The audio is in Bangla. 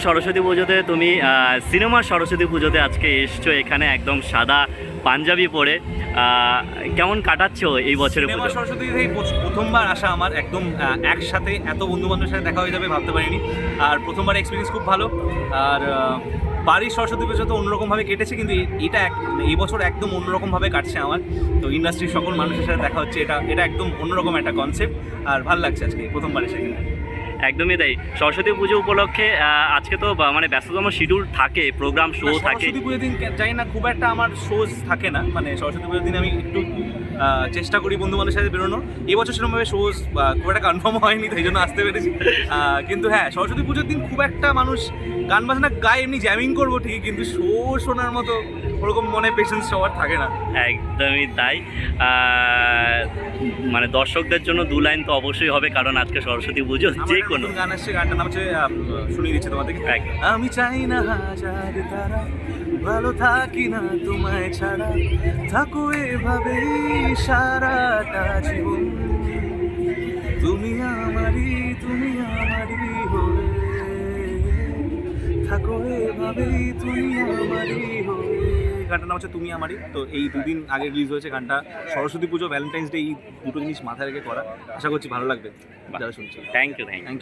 সরস্বতী পুজোতে তুমি সিনেমার সরস্বতী পুজোতে আজকে এসছো এখানে একদম সাদা পাঞ্জাবি পরে। কেমন কাটাচ্ছো এই বছরের সিনেমা এই প্রথমবার আসা আমার একদম একসাথে এত বন্ধু বান্ধবের সাথে দেখা হয়ে যাবে ভাবতে পারিনি। আর প্রথমবার এক্সপিরিয়েন্স খুব ভালো। আর বাড়ির সরস্বতী পুজো তো অন্যরকমভাবে কেটেছে কিন্তু এটা এক- এই বছর একদম অন্যরকমভাবে কাটছে আমার। তো ইন্ডাস্ট্রির সকল মানুষের সাথে দেখা হচ্ছে এটা এটা একদম অন্যরকম একটা কনসেপ্ট আর ভালো লাগছে আজকে প্রথমবার এসে এখানে। একদমই তাই। সরস্বতী পুজো উপলক্ষে আজকে তো মানে ব্যস্ততম শিডিউল থাকে প্রোগ্রাম শো থাকে। সরস্বতী পুজোর দিন জানি না খুব একটা আমার শোজ থাকে না। মানে সরস্বতী পুজোর দিন আমি একটু চেষ্টা করি বন্ধু বান্ধবের সাথে বেরোনোর। এবছর বছর সেরকমভাবে শোজ খুব একটা কনফার্ম হয়নি তাই জন্য আসতে পেরেছি। কিন্তু হ্যাঁ সরস্বতী পুজোর দিন খুব একটা মানুষ গান বাজনা গায়ে এমনি জ্যামিং করব ঠিকই কিন্তু শো শোনার মতো ওরকম মনে পেশেন্স সবার থাকে না। একদমই তাই। মানে দর্শকদের জন্য দু লাইন তো অবশ্যই হবে কারণ আজকে সরস্বতী পুজো যে কোনো। গান আসছে গানটার নাম হচ্ছে শুনিয়ে দিচ্ছি তোমাদেরকে। আমি চাই না হাজার তারা ভালো থাকি না তোমায় ছাড়া। থাকো এভাবেই সারাটা জীবন। তুমি আমারই তুমি আমারই হয়ে। থাকো এভাবেই তুমি আমারই হয়ে। গানটার নাম হচ্ছে তুমি আমারই। তো এই দুদিন আগে রিলিজ হয়েছে গানটা। সরস্বতী পুজো ভ্যালেন্টাইন্স ডে এই দুটো জিনিস মাথায় রেখে করা। আশা করছি ভালো লাগবে। যারা শুনছে থ্যাংক ইউ থ্যাংক ইউ